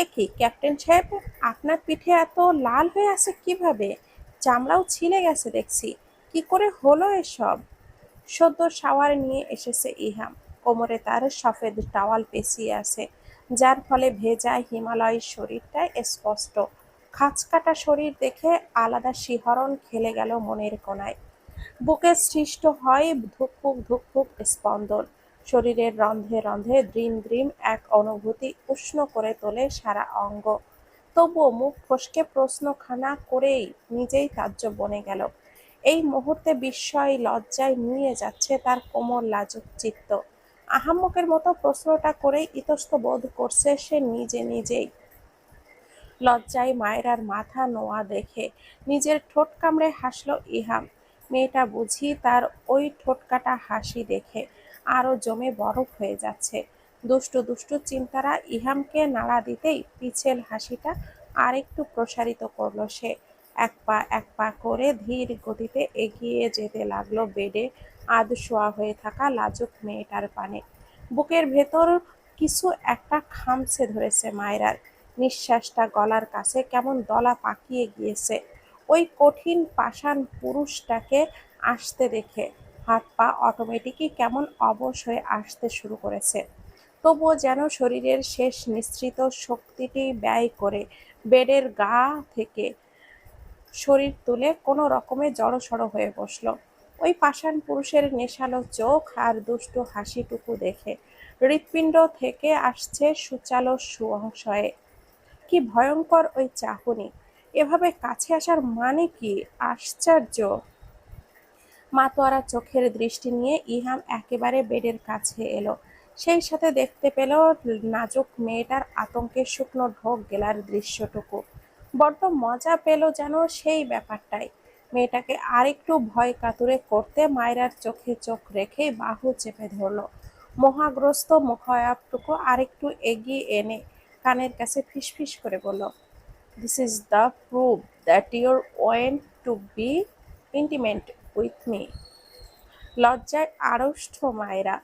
এ কি, ক্যাপ্টেন সাহেব, আপনার পিঠে এত লাল হয়ে আছে কীভাবে? চামড়াও ছিলে গেছে দেখছি। কি করে হলো এসব? সদ্য শাওয়ার নিয়ে এসেছে ইহাম। কোমরে তার সফেদ টাওয়াল পেঁচিয়ে আছে, যার ফলে ভেজা হিমালয়ের শরীরটাই স্পষ্ট। খাঁচকাটা শরীর দেখে আলাদা শিহরণ খেলে গেল মনের কোনায় বুকে সৃষ্ট হয় ধুকপুক ধুকপুক স্পন্দন। শরীরের রন্ধে রন্ধে দ্রিম দ্রিম এক অনুভূতি উষ্ণ করে তোলে সারা অঙ্গ। তবুও মুখ ফসকে প্রশ্নখানা করেই নিজেই তাজ্জব বনে গেল। এই মুহূর্তে বিস্ময় লজ্জায় নিয়ে যাচ্ছে তার কোমল লাজুক চিত্ত। আহাম্মকের মতো প্রশ্নটা করেই ইতস্ত বোধ করছে সে নিজে নিজেই। লজ্জায় মায়েরার মাথা নোয়া দেখে নিজের ঠোঁট কামড়ে হাসলো ইহাম। মেয়েটা বুঝি তার ওই ঠোঁটকাটা হাসি দেখে। আরও জমে বরফ হয়ে যাচ্ছে। দুষ্টু দুষ্টু চিন্তারা ইহামকে নাড়া দিতেই পিছেল হাসিটা আরেকটু প্রসারিত করল সে। এক পা এক পা করে ধীর গতিতে এগিয়ে যেতে লাগল বেডে আধ শোয়া হয়ে থাকা লাজুক মেয়েটার পানে। বুকের ভেতর কিছু একটা খামছে ধরেছে মায়েরার। নিঃশ্বাসটা গলার কাছে কেমন দলা পাকিয়ে গিয়েছে। ওই কঠিন পাষাণ পুরুষটাকে আসতে দেখে হাত পা অটোমেটিকই কেমন অবশ হয়ে আসতে শুরু করেছে। তবুও যেন শরীরের শেষ নিঃসৃত শক্তিটি ব্যয় করে বেডের গা থেকে শরীর তুলে কোনো রকমে জড়সড় হয়ে বসল। ওই পাষাণ পুরুষের নেশালো চোখ আর দুষ্টু হাসিটুকু দেখে হৃৎপিণ্ড থেকে আসছে সুচালো সুহসয়ে কি ভয়ঙ্কর ওই চাহনি! এভাবে কাছে আসার মানে কি? আশ্চর্য! মাতোয়ারা চোখের দৃষ্টি নিয়ে ইহাম একেবারে বেডের কাছে এলো। সেই সাথে দেখতে পেল নাজুক মেয়েটার আতঙ্কে শুকনো ঢোক গেলার দৃশ্যটুকু। বড্ড মজা পেল যেন সেই ব্যাপারটাই। মেয়েটাকে আরেকটু ভয় কাতুরে করতে মায়রার চোখে চোখ রেখে বাহু চেপে ধরলো। মহাগ্রস্ত মুখায়াবটুকু আরেকটু এগিয়ে এনে কানের কাছে ফিসফিস করে বলল this is the proof that your want to be intimate with me. লজ্জায় আড়ষ্ট মায়েরা,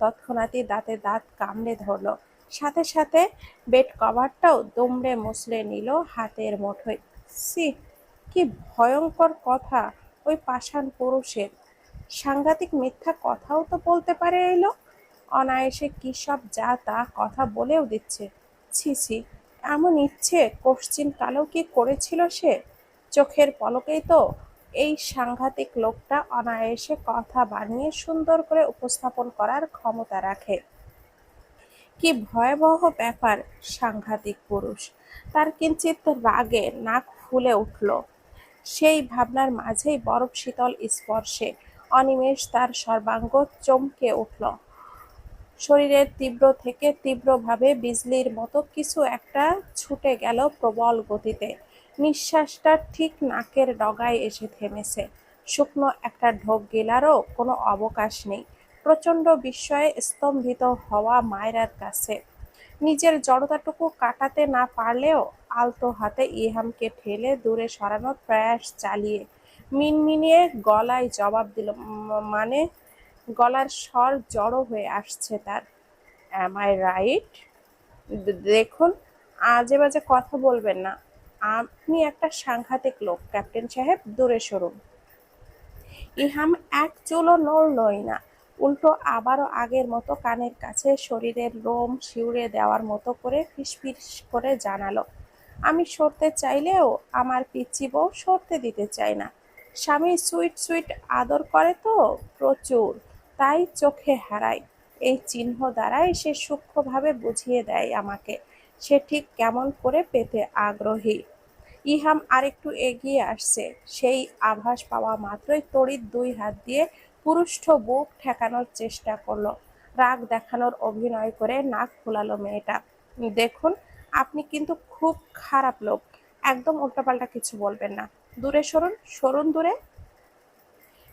তৎক্ষণাৎই দাঁতে দাঁত কামড়ে ধরলো। সাথে সাথে বেড কভারটাও দুমড়ে মুছড়ে নিল হাতের মুঠোয়। সি কি ভয়ঙ্কর কথা, ওই পাষাণ পুরুষের। সাংঘাতিক মিথ্যা কথাও তো বলতে পারে এলো। অনায়াসে কী সব যা তা কথা বলেও দিচ্ছে। ছি ছি, এমন ইচ্ছে কোশ্চিন কালেও কি করেছিল সে? চোখের পলকেই তো এই সাংঘাতিক লোকটা অনায়াসে কথা বানিয়ে সুন্দর করে উপস্থাপন করার ক্ষমতা রাখে। কি ভয়াবহ ব্যাপার, সাংঘাতিক পুরুষ। তার কিঞ্চিত রাগে নাক ফুলে উঠল। সেই ভাবনার মাঝেই বরফ শীতল স্পর্শে অনিমেষ তার সর্বাঙ্গ চমকে উঠল। শরীরের তীব্র থেকে তীব্রভাবে বিজলির মতো কিছু একটা ছুটে গেল প্রবল গতিতে। নিঃশ্বাসটা ঠিক নাকের ডগায় এসে থেমেছে। শুকনো একটা ঢোক গেলারও কোনো অবকাশ নেই। প্রচণ্ড বিস্ময়ে স্তম্ভিত হওয়া মায়রার কাছে। নিজের জড়তাটুকু কাটাতে না পারলেও আলতো হাতে ইহামকে ঠেলে দূরে সরানোর প্রয়াস চালিয়ে মিনমিনিয়ে গলায় জবাব দিল মানে গলার স্বর জড়ো হয়ে আসছে তার। অ্যাম আই রাইট দেখুন আজে বাজে কথা বলবেন না। আপনি একটা সাংঘাতিক লোক, ক্যাপ্টেন সাহেব, দূরে সরুন। ইহাম এক চুলও নড়লই না, উল্টো আবারও আগের মতো কানের কাছে শরীরের লোম শিউরে দেওয়ার মতো করে ফিসফিস করে জানালো, আমি সরতে চাইলেও আমার পিচ্ছি বউ সরতে দিতে চায় না। স্বামী সুইট সুইট আদর করে তো প্রচুর, তাই চোখে হারায়। এই চিহ্ন দ্বারাই সে সূক্ষ্মভাবে বুঝিয়ে দেয় আমাকে। সে ঠিক কেমন করে পেতে আগ্রহী। ইহাম আরেকটু এগিয়ে আসছে। সেই আভাস পাওয়া মাত্রই তড়িৎ দুই হাত দিয়ে পুরুষ্ঠ বুক ঠেকানোর চেষ্টা করল। রাগ দেখানোর অভিনয় করে নাক ফুলালো মেয়েটা। দেখুন, আপনি কিন্তু খুব খারাপ লোক। একদম উল্টাপাল্টা কিছু বলবেন না। দূরে সরুন সরুন দূরে।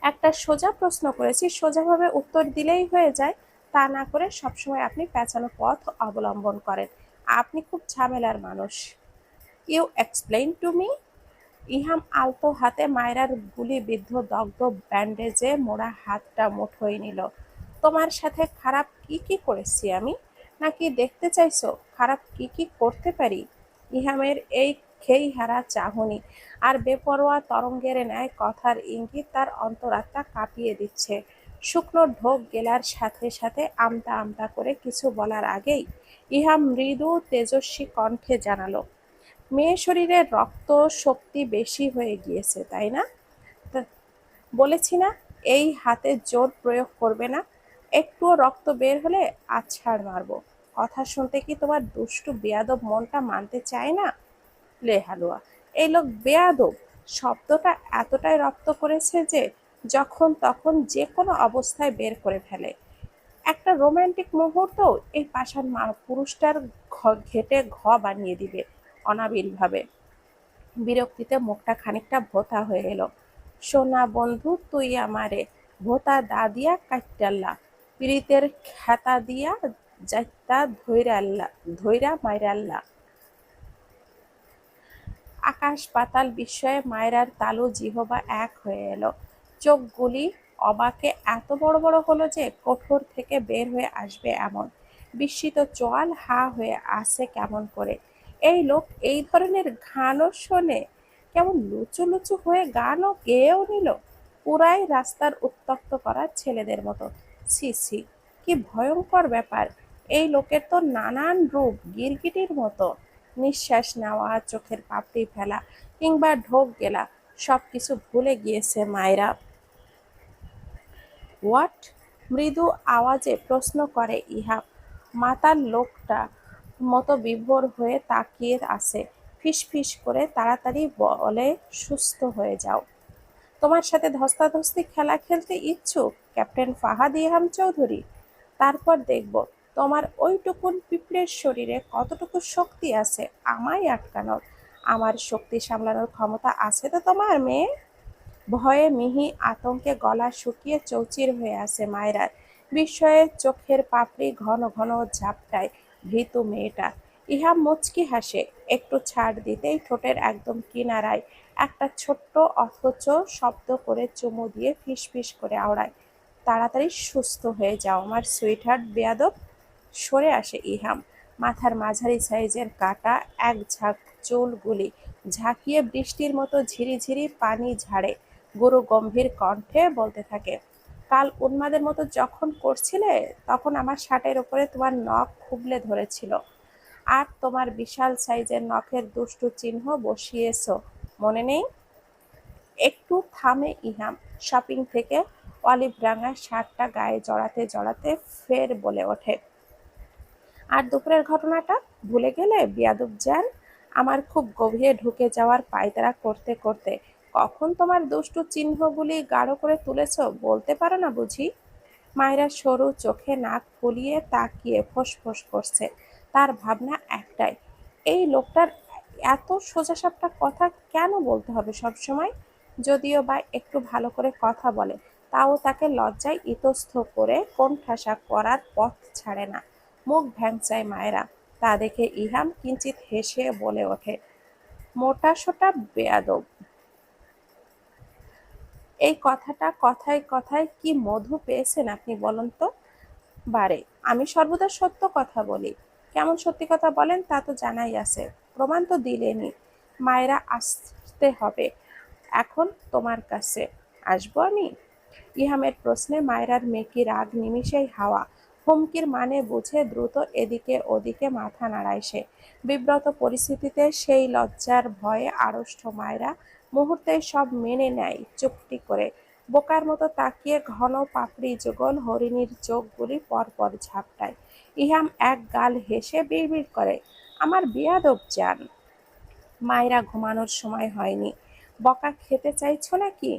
একটা সোজা প্রশ্ন করেছি, সোজাভাবে উত্তর দিলেই হয়ে যায়। তা না করে সবসময় আপনি পেঁচানো পথ অবলম্বন করেন। আপনি খুব ঝামেলার মানুষ। You explain to me Iham আলতো হাতে মায়রার গুলিবিদ্ধ দগ্ধ ব্যান্ডেজে মোড়া হাতটা মুঠোয় নিল। তোমার সাথে খারাপ কি কি করেছি আমি? নাকি দেখতে চাইছো খারাপ কি কি করতে পারি? ইহামের এই খেই হারা চাহনি আর বেপরোয়া তরঙ্গের ন্যায় কথার ইঙ্গিত তার অন্তরাত্মা কাঁপিয়ে দিচ্ছে। শুকনো ঢোক গেলার সাথে সাথে আমতা আমতা করে কিছু বলার আগেই ইহা মৃদু তেজস্বী কণ্ঠে জানালো মেয়ে শরীরে রক্ত শক্তি বেশি হয়ে গিয়েছে, তাই না? বলেছি না, এই হাতে জোর প্রয়োগ করবে না, একটুও রক্ত বের হলে আছাড় মারবো। কথা শুনতে কি তোমার দুষ্টু বেয়াদব মনটা মানতে চায় না? লে হালুয়া, এই লোক বেয়াদব, শব্দটা এতটাই রপ্ত করেছে যে যখন তখন যে কোনো অবস্থায় বের করে ফেলে। একটা রোমান্টিক মুহূর্ত এই পাষাণ পুরুষটার ঘেটে ঘ বানিয়ে দিবে অনাবিলভাবে। বিরক্তিতে মুখটা খানিকটা ভোতা হয়ে এলো। সোনা বন্ধু, তুই আমারে ভোতা দা দিয়া কাট্টাল্লা, পীড়িতের খেতা দিয়া যাইতা ধৈরাল্লা, ধৈরা মাইরাল্লা। আকাশ পাতাল বিস্ময়ে মায়রার তালু জিহবা এক হয়ে এলো। চোখগুলি অবাকে এত বড় বড় হলো যে কঠোর থেকে বের হয়ে আসবে এমন। বিস্মিত চোয়াল হা হয়ে আসে কেমন করে? এই লোক এই ধরনের গানও শোনে। কেমন লুচু লুচু হয়ে গানও গেয়েও নিল। পুরাই রাস্তার উত্তক্ত করা ছেলেদের মতো। ছি ছি, কি ভয়ঙ্কর ব্যাপার। এই লোকের তো নানান রূপ গিরগিটির মতো। নিঃশ্বাস নেওয়া, চোখের পাপড়ি ফেলা কিংবা ঢোক গেলা সব কিছু ভুলে গিয়েছে মায়েরা। হোয়াট? মৃদু আওয়াজে প্রশ্ন করে ইহা মাতার লোকটা মতো বিভোর হয়ে তাকিয়ে আছে। ফিসফিস করে তাড়াতাড়ি বলে, সুস্থ হয়ে যাও। তোমার সাথে ধস্তাধস্তি খেলা খেলতে ইচ্ছুক, ক্যাপ্টেন ফাহাদ ইহাম চৌধুরী? তারপর দেখব, তোমার ওইটুকুন পিঁপড়ের শরীরে কতটুকু শক্তি আছে আমায় আটকানোর? আমার শক্তি সামলানোর ক্ষমতা আছে তো তোমার, মেয়ে? ভয়ে মিহি আতঙ্কে গলা শুকিয়ে চৌচির হয়ে আছে মায়েরার। বিস্ময়ে চোখের পাপড়ি ঘন ঘন ঝাপটায় ভীতু মেয়েটা। ইহা মুচকি হাসে, একটু ছাড় দিতেই ঠোঁটের একদম কিনারায় একটা ছোট্ট অথচ শব্দ করে চুমু দিয়ে ফিসফিস করে আওড়ায়। তাড়াতাড়ি সুস্থ হয়ে যাও আমার সুইটহার্ট বেয়াদব। সরে আসে ইহাম। মাথার মাঝারি সাইজের কাটা, এক ঝাঁক চুলগুলি ঝাঁকিয়ে বৃষ্টির মতো ঝিরিঝিরি পানি ঝাড়ে। গুরু গম্ভীর কণ্ঠে বলতে থাকে, কাল উন্মাদের মতো যখন করছিলে, তখন আমার শার্টের ওপরে তোমার নখ খুবলে ধরেছিল। আর তোমার বিশাল সাইজের নখের দুষ্টু চিহ্ন বসিয়েছো, মনে নেই? একটু থামে ইহাম, শপিং থেকে অলিভ রাঙা শার্টটা গায়ে জড়াতে জড়াতে ফের বলে ওঠে, আর দুপুরের ঘটনাটা? ভুলে গেলে, বিয়াদব যান আমার খুব গভীরে ঢুকে যাওয়ার পায়তারা করতে করতে কখন তোমার দুষ্টু চিহ্নগুলি গাঢ় করে তুলেছ বলতে পারো না বুঝি? মায়েরা সরু চোখে নাক ফুলিয়ে তাকিয়ে ফোঁস করছে। তার ভাবনা একটাই, এই লোকটার এত সোজাসাপটা কথা কেন বলতে হবে সবসময়? যদিও বা একটু ভালো করে কথা বলে, তাও তাকে লজ্জায় ইতস্থ করে কোন কোণঠাসা করার পথ ছাড়ে না। মুখ ভ্যাংচায় মায়েরা, তা দেখে ইহাম কিঞ্চিত হেসে বলে ওঠে, মোটা সোটা বেয়াদব। এই কথাটা কথায় কথায় কি মধু পেয়েছেন আপনি বলুন তো? বারে, আমি সর্বদা সত্য কথা বলি। কেমন সত্যি কথা বলেন তা তো জানাই আছে। প্রমাণ তো দিলেনি মায়েরা আসতে হবে। এখন তোমার কাছে। আসব আমি? ইহামের প্রশ্নে মায়েরার মেকি রাগ নিমিষেই হাওয়া। হুমকির মানে বুঝে দ্রুত এদিকে ওদিকে মাথা নাড়ায় সে। বিব্রত পরিস্থিতিতে সেই লজ্জার ভয়ে আড়ষ্ট মায়েরা মুহূর্তে সব মেনে নেয় চুপটি করে। বোকার মতো তাকিয়ে ঘন পাপড়ি যুগল হরিণীর চোখগুলি পরপর ঝাপটায়। ইহাম এক গাল হেসে বিড়বিড় করে, আমার বিয়াদব যান মায়েরা ঘুমানোর সময় হয়নি। বকা খেতে চাইছো নাকি?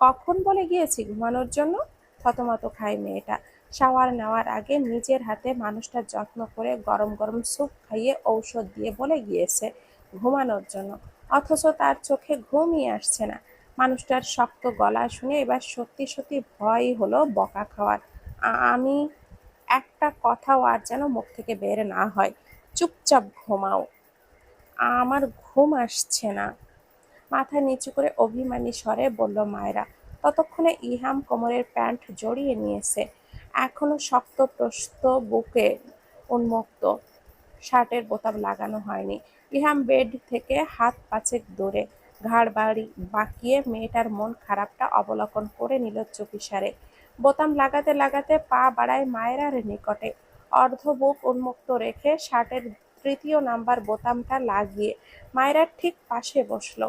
কখন বলে গিয়েছি ঘুমানোর জন্য? থতমত খায় মেয়েটা। শাওয়ার নেওয়ার আগে নিজের হাতে মানুষটার যত্ন করে গরম গরম স্যুপ খাইয়ে ঔষধ দিয়ে বলে গিয়েছে ঘুমানোর জন্য। অথচ তার চোখে ঘুমই আসছে না। মানুষটার শক্ত গলা শুনে এবার সত্যি সত্যি ভয় হলো বকা খাওয়ার। আমি একটা কথাও আর যেন মুখ থেকে বের না হয়। চুপচাপ ঘুমাও। আমার ঘুম আসছে না। মাথা নিচু করে অভিমানী স্বরে বলল মায়েরা, ততক্ষণে ইহাম কোমরের প্যান্ট জড়িয়ে নিয়েছে। এখনও শক্ত প্রস্ত বুকে উন্মুক্ত শার্টের বোতাম লাগানো হয়নি। ইহাম বেড থেকে হাত পাঁচেক দূরে ঘাড় বাড়ি বাঁকিয়ে মেয়েটার মন খারাপটা অবলোকন করে নিল চুপিসারে বোতাম লাগাতে লাগাতে পা বাড়ায় মায়েরার নিকটে। অর্ধ বুক উন্মুক্ত রেখে শার্টের তৃতীয় নাম্বার বোতামটা লাগিয়ে মায়েরার ঠিক পাশে বসল।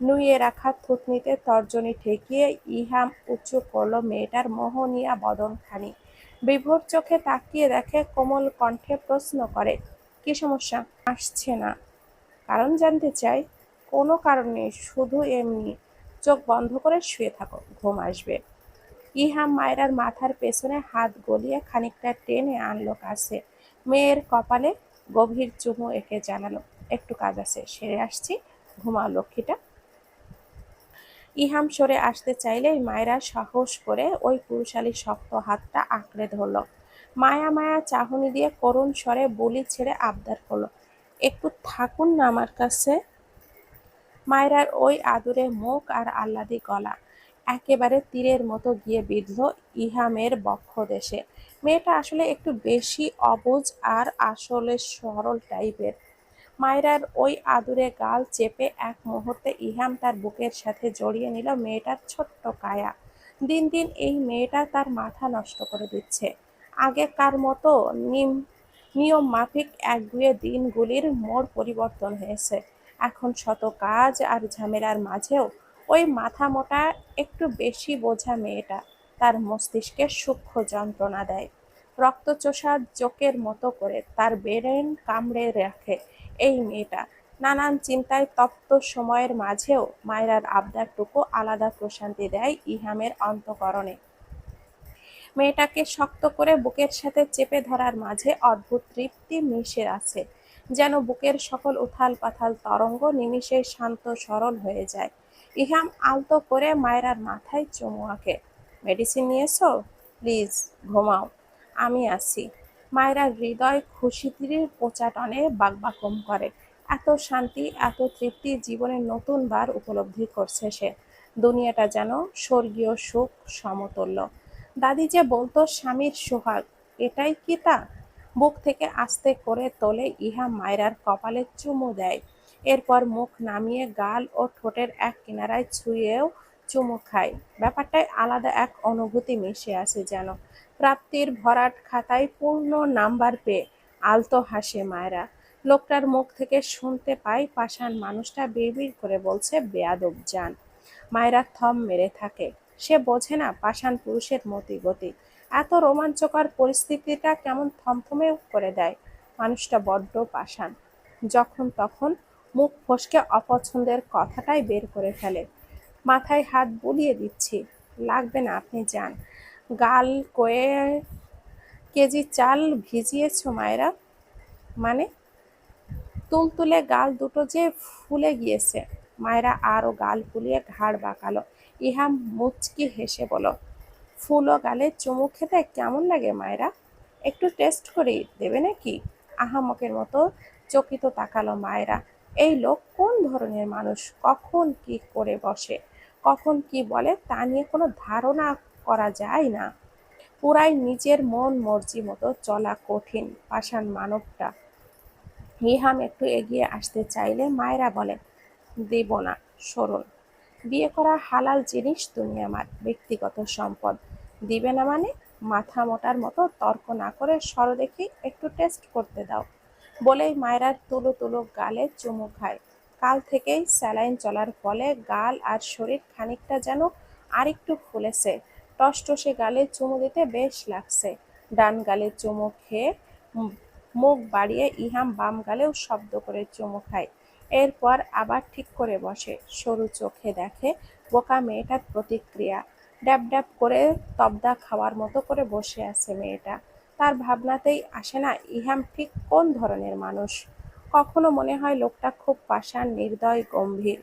নুইয়ে রাখা থুতনিতে তর্জনী ঠেকিয়ে ইহাম উঁচু করল মেয়েটার মোহনিয়া বদনখানি। বিভোর চোখে তাকিয়ে দেখে কোমল কণ্ঠে প্রশ্ন করে, কি সমস্যা? আসছে না। কারণ জানতে চাই, কোনো কারণে শুধু এমনি চোখ বন্ধ করে শুয়ে থাকো, ঘুম আসবে। ইহা মায়েরার মাথার পেছনে হাত গলিয়ে খানিকটা টেনে আনলো কাছে। মেয়ের কপালে গভীর চুমু এঁকে জানালো, একটু কাজ আছে, সেরে আসছি, ঘুমাও লক্ষ্মীটা। ইহাম সরে আসতে চাইলে মায়েরা সাহস করে ওই পুরুষালী শক্ত হাতটা আঁকড়ে ধরল। মায়া মায়া চাহনি দিয়ে করুণ স্বরে বলি ছেড়ে আবদার করল, একটু থাকুন না আমার কাছে। মায়েরার ওই আদুরে মুখ আর আহ্লাদি গলা, একেবারে তীরের মতো গিয়ে বিঁধল ইহামের বক্ষ দেশে। মেয়েটা আসলে একটু বেশি অবুঝ আর আসলে সরল টাইপের মায়েরার ওই আদুরে গাল চেপে এক মুহূর্তে ইহাম তার বুকের সাথে জড়িয়ে নিল মেয়েটার ছোট্ট কায়া। দিন দিন এই মেয়েটা তার মাথা নষ্ট করে দিচ্ছে। আগেকার মতো নিম নিয়ম মাফিক একগুয়ে দিনগুলির মোড় পরিবর্তন হয়েছে। এখন শত কাজ আর ঝামেলার মাঝেও ওই মাথা মোটা একটু বেশি বোঝা মেয়েটা তার মস্তিষ্কে সূক্ষ্ম যন্ত্রণা দেয়। রক্তচোষা জোকের মতো করে তার বেরেন কামড়ে রাখে। এই মেয়েটা। নানান চিন্তায় তপ্ত সময়ের মাঝেও মায়েরার আবদারটুকু আলাদা প্রশান্তি দেয় ইহামের অন্তকরণে। মেয়েটাকে শক্ত করে বুকের সাথে চেপে ধরার মাঝে অদ্ভুত তৃপ্তি মিশে আছে, যেন বুকের সকল উথাল পাথাল তরঙ্গ নিমিষে শান্ত সরল হয়ে যায়। ইহাম আলতো করে মায়েরার মাথায় চুমু আঁকে। মেডিসিন নিয়েছো? প্লিজ, ঘুমাও। আমি আছি। মায়েরা হৃদয় খুশিতির পোচাটনে বাগবাকম করে। এত শান্তি, এত তৃপ্তি জীবনের নতুন বার উপলব্ধি করছে সে। দুনিয়াটা যেন স্বর্গীয় সুখ সমতুল্য। দাদি যে বলতো, স্বামীর সোহাগ এটাই কি তা? বুক থেকে আস্তে করে তোলে ইহা মায়রার কপালে চুমু দেয়। এরপর মুখ নামিয়ে গাল ও ঠোঁটের এক কিনারায় ছুঁয়েও চুমু খায়। ব্যাপারটায় আলাদা এক অনুভূতি মিশে আছে যেন। প্রাপ্তির ভরাট খাতায় পূর্ণ নাম্বার পেয়ে আলতো হাসে মায়েরা। লোকটার মুখ থেকে শুনতে পাই পাষাণ মানুষটা বিড়বিড় করে বলছে, বেয়াদব যান মায়েরা থম মেরে থাকে। সে বোঝে না পাষাণ পুরুষের মতি গতি এত রোমাঞ্চকর পরিস্থিতিটা কেমন থমথমে করে দেয়? মানুষটা বড্ড পাষাণ। যখন তখন মুখ ফসকে অপছন্দের কথাটাই বের করে ফেলে। মাথায় হাত বুলিয়ে দিচ্ছি। লাগবে না আপনি যান গাল কয়ে কেজি চাল ভিজিয়েছ মায়েরা? মানে তুলতুলে গাল দুটো যে ফুলে গিয়েছে। মায়েরা আরও গাল ফুলিয়ে ঘাড় বাঁকালো। ইহা মুচকি হেসে বলো, ফুলো গালে চুমু খেতে কেমন লাগে মায়েরা? একটু টেস্ট করে দেবে নাকি? আহামকের মতো চকিত তাকালো মায়েরা। এই লোক কোন ধরনের মানুষ? কখন কি করে বসে? কখন কি বলে তা নিয়ে কোনো ধারণা করা যায় না। পুরাই নিজের মন মর্জি মতো চলা কঠিন, পাষাণ মানবটা। হিহাম একটু এগিয়ে আসতে চাইলে মায়েরা বলে দেব না সরুন বিয়ে করা হালাল জিনিস তুমি আমার, ব্যক্তিগত সম্পদ। দিবে না মানে মাথা মোটার মতো তর্ক না করে সর দেখি একটু টেস্ট করতে দাও। বলেই মায়েরার তুলো তুলো গালে চুমু খায়। কাল থেকেই স্যালাইন চলার ফলে গাল আর শরীর খানিকটা যেন আরেকটু ফুলেছে। টসটসে গালে চুমু দিতে বেশ লাগছে। ডান গালে চুমু খেয়ে মুখ বাড়িয়ে ইহাম বাম গালেও শব্দ করে চুমু খায়। এরপর আবার ঠিক করে বসে। সরু চোখে দেখে বোকা মেয়েটার প্রতিক্রিয়া। ড্যাব ড্যাব করে তবদা খাওয়ার মতো করে বসে আছে মেয়েটা। তার ভাবনাতেই আসে না ইহাম ঠিক কোন ধরনের মানুষ। কখনো মনে হয় লোকটা খুব পাষাণ নির্দয়, গম্ভীর।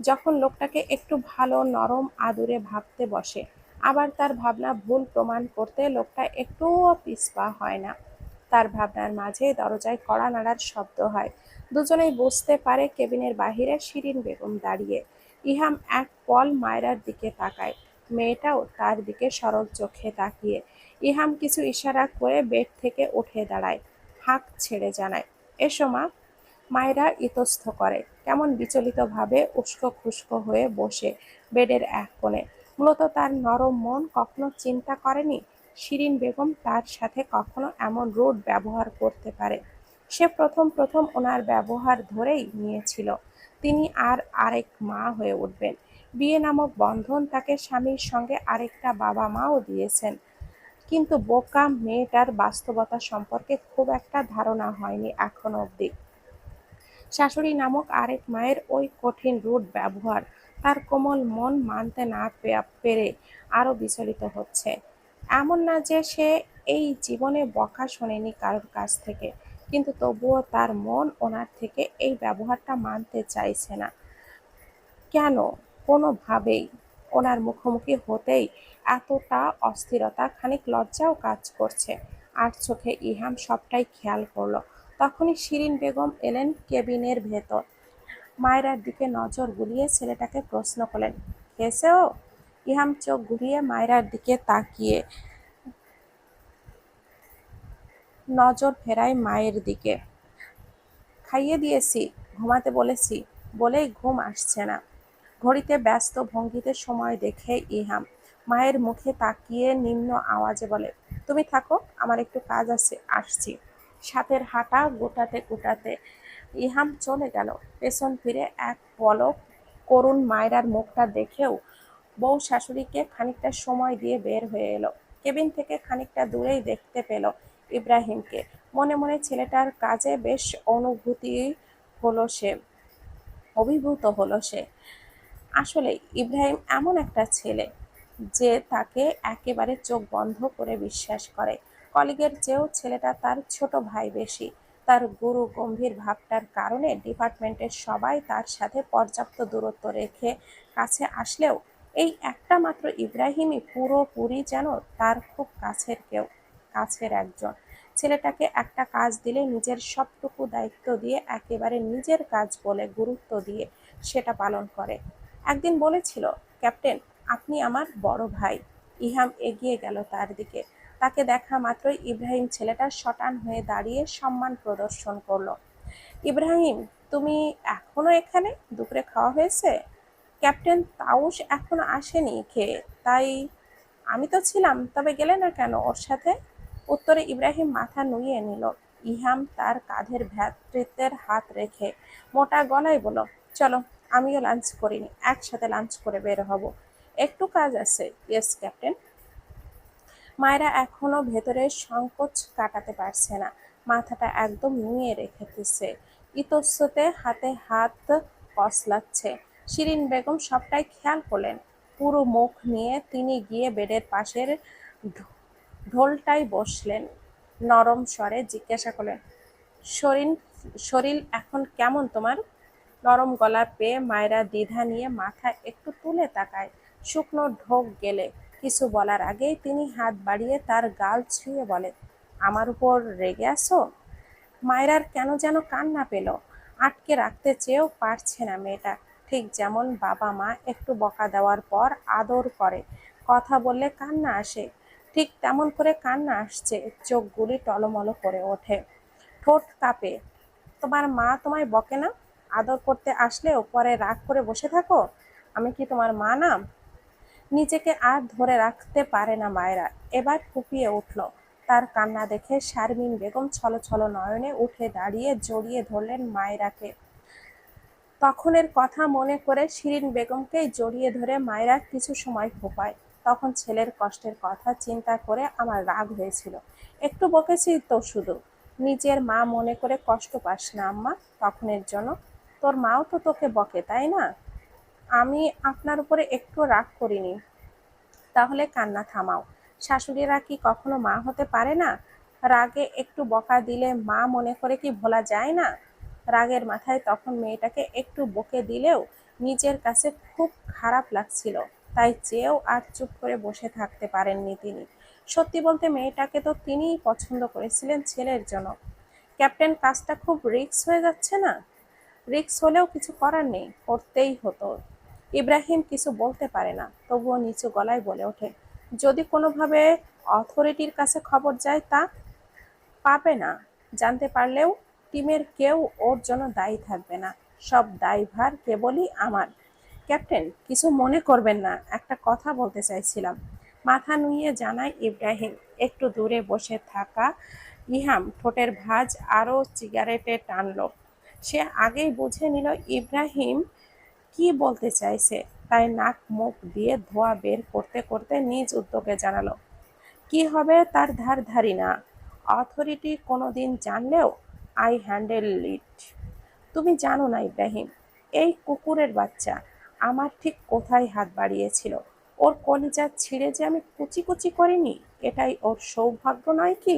যখন লোকটাকে একটু ভালো, নরম, আদুরে ভাবতে বসে আবার তার ভাবনা ভুল প্রমাণ করতে লোকটা একটুও পিছপা হয় না। তার ভাবনার মাঝে দরজায় কড়া নাড়ার শব্দ হয়। দুজনেই বুঝতে পারে কেবিনের বাহিরে শিরিন বেগম দাঁড়িয়ে। ইহাম এক পল মায়রার দিকে তাকায়। মেয়েটাও তার দিকে সরল চোখে তাকিয়ে। ইহাম কিছু ইশারা করে বেড থেকে উঠে দাঁড়ায়। হাঁক ছেড়ে জানায়, এসো মা। মায়েরা ইতস্থ করে। কেমন বিচলিতভাবে উস্কো খুস্কো হয়ে বসে বেডের এক কোণে। মূলত তার নরম মন কখনো চিন্তা করেনি। শিরিন বেগম তার সাথে কখনো এমন রুড ব্যবহার করতে পারে। সে প্রথম প্রথম ওনার ব্যবহার ধরেই নিয়েছিল। তিনি আর আরেক মা হয়ে উঠবেন। বিয়ে নামক বন্ধন তাকে স্বামীর সঙ্গে আরেকটা বাবা মাও দিয়েছেন। কিন্তু বোকা মেয়েটার বাস্তবতা সম্পর্কে খুব একটা ধারণা হয়নি এখনও অবধি। শাশুড়ি নামক আরেক মায়ের ওই কঠিন রুট ব্যবহার তার কোমল মন মানতে না পেরে আরও বিচলিত হচ্ছে। এমন না যে সে এই জীবনে বকা শোনেনি কারোর কাছ থেকে, কিন্তু তবুও তার মন ওনার থেকে এই ব্যবহারটা মানতে চাইছে না। কেন? কোনোভাবেই। ওনার মুখোমুখি হতেই এতটা অস্থিরতা খানিক লজ্জাও কাজ করছে। আর চোখে ইহাম সবটাই খেয়াল করল। তখনই শিরিন বেগম এলেন কেবিনের ভেতর। মায়েরার দিকে নজর বুলিয়ে ছেলেটাকে প্রশ্ন করলেন, খেয়েছে ও? ইহাম চোখ ঘুরিয়ে মায়েরার দিকে তাকিয়ে নজর ফেরায় মায়ের দিকে। খাইয়ে দিয়েছি, ঘুমাতে বলেছি, বলেই ঘুম আসছে না। ঘড়িতে ব্যস্ত ভঙ্গিতে সময় দেখে ইহাম মায়ের মুখে তাকিয়ে নিম্ন আওয়াজে বলে, তুমি থাকো, আমার একটু কাজ আছে, আসছি। সাথের হাঁটা গোটাতে গোটাতে ইহাম চলে গেল। পেছন ফিরে এক পলক করুণ মায়রার মুখটা দেখেও বউ শাশুড়িকে খানিকটা সময় দিয়ে বের হয়ে এলো। কেবিন থেকে খানিকটা দূরেই দেখতে পেল ইব্রাহিমকে। মনে মনে ছেলেটার কাজে বেশ অনুভূতি হলো সে, অভিভূত হলো সে। আসলে ইব্রাহিম এমন একটা ছেলে যে তাকে একেবারে চোখ বন্ধ করে বিশ্বাস করে। কলিগের চেয়েও ছেলেটা তার ছোট ভাই বেশি। তার গুরু গম্ভীর ভাবটার কারণে ডিপার্টমেন্টের সবাই তার সাথে পর্যাপ্ত দূরত্ব রেখে কাছে আসলেও এই একটা মাত্র ইব্রাহিমই পুরোপুরি যেন তার খুব কাছের কেউ, কাছের একজন। ছেলেটাকে একটা কাজ দিলে নিজের সবটুকু দায়িত্ব দিয়ে, একেবারে নিজের কাজ বলে গুরুত্ব দিয়ে সেটা পালন করে। একদিন বলেছিল, ক্যাপ্টেন, আপনি আমার বড় ভাই। ইহাম এগিয়ে গেল তার দিকে। তাকে দেখা মাত্রই ইব্রাহিম ছেলেটা শটান হয়ে দাঁড়িয়ে সম্মান প্রদর্শন করল। ইব্রাহিম, তুমি এখনও এখানে? দুপুরে খাওয়া হয়েছে? ক্যাপ্টেন তাউস এখনও আসেনি খেয়ে, তাই আমি তো ছিলাম, তবে গেলে না কেন ওর সাথে? উত্তরে ইব্রাহিম মাথা নুইয়ে নিল। ইহাম তার কাঁধের ভ্রাতৃত্বের হাত রেখে মোটা গলায় বলল, চলো, আমিও লাঞ্চ করিনি, একসাথে লাঞ্চ করে বের হব। একটু কাজ আছে। Yes, captain. মায়েরা এখনও ভেতরে সংকোচ কাটাতে পারছে না। মাথাটা একদম নুয়ে রেখেছে। ইতস্ততে হাতে হাত কসলাচ্ছে শিরিন বেগম সবটাই খেয়াল করলেন। পুরো মুখ নিয়ে তিনি গিয়ে বেডের পাশের ঢো- ঢোলটায় বসলেন। নরম স্বরে জিজ্ঞাসা করলেন শরীর শরীর এখন কেমন তোমার? নরম গলা পেয়ে মায়েরা দ্বিধা নিয়ে মাথা একটু তুলে তাকায়। শুকনো ঢোক গেলে কিছু বলার আগেই তিনি হাত বাড়িয়ে তার গাল ছুঁয়ে বলে, আমার উপর রেগে আসো মায়েরার কেন যেন কান্না পেল? আটকে রাখতে চেয়েও পারছে না মেয়েটা। ঠিক যেমন বাবা মা একটু বকা দেওয়ার পর আদর করে, কথা বললে কান্না আসে। ঠিক তেমন করে কান্না আসছে চোখগুলি টলমলো করে ওঠে। ঠোঁট কাঁপে, তোমার মা তোমায় বকে না? আদর করতে আসলেও পরে রাগ করে বসে থাকো? আমি কি তোমার মা না? নিজেকে আর ধরে রাখতে পারে না মায়েরা। এবার ফুপিয়ে উঠল। তার কান্না দেখে শারমিন বেগম ছলো ছলো নয়নে উঠে দাঁড়িয়ে জড়িয়ে ধরলেন মায়েরাকে। তখনের কথা মনে করে শিরিন বেগমকেই জড়িয়ে ধরে মায়েরা কিছু সময় ফোপায় তখন ছেলের কষ্টের কথা চিন্তা করে আমার রাগ হয়েছিল। একটু বকেছি তো শুধু। নিজের মা মনে করে কষ্ট পাস না আম্মা, তখনের জন্য তোর মাও তো তোকে বকে, তাই না? আমি আপনার উপরে একটু রাগ করিনি। তাহলে কান্না থামাও। শাশুড়িরা কি কখনো মা হতে পারে না? রাগে একটু বকা দিলে মা মনে করে কি ভোলা যায় না? রাগের মাথায় তখন মেয়েটাকে একটু বকে দিলেও নিজের কাছে খুব খারাপ লাগছিল। তাই চেয়েও আর চুপ করে বসে থাকতে পারেননি তিনি। সত্যি বলতে মেয়েটাকে তো তিনিই পছন্দ করেছিলেন ছেলের জন্য। ক্যাপ্টেন, কাজটা খুব রিস্ক হয়ে যাচ্ছে না? রিস্ক হলেও কিছু করার নেই, করতেই হতো। ইব্রাহিম কিছু বলতে পারে না, তবুও নিচু গলায় বলে ওঠে, যদি কোনোভাবে অথরিটির কাছে খবর যায় তা পাবে না। জানতে পারলেও টিমের কেউ ওর জন্য দায়ী থাকবে না। সব দায়ভার কেবলই আমার। ক্যাপ্টেন, কিছু মনে করবেন না, একটা কথা বলতে চাইছিলাম। মাথা নুইয়ে জানায় ইব্রাহিম, একটু দূরে বসে থাকা ইহাম ঠোঁটের ভাঁজ আরও সিগারেটে টানল। সে আগেই বুঝে নিল ইব্রাহিম কি বলতে চাইছে? তাই নাক মুখ দিয়ে ধোয়া বের করতে করতে নিজ উদ্যোগে জানালো। কি হবে তার ধার ধারি না অথরিটি কোনো দিন জানলেও আই হ্যান্ডেল ইট। তুমি জানো না ইব্রাহিম, এই কুকুরের বাচ্চা আমার ঠিক কোথায় হাত বাড়িয়েছিল? ওর কলিজা ছিঁড়ে যে আমি কুচি কুচি করিনি, এটাই ওর সৌভাগ্য নয় কি?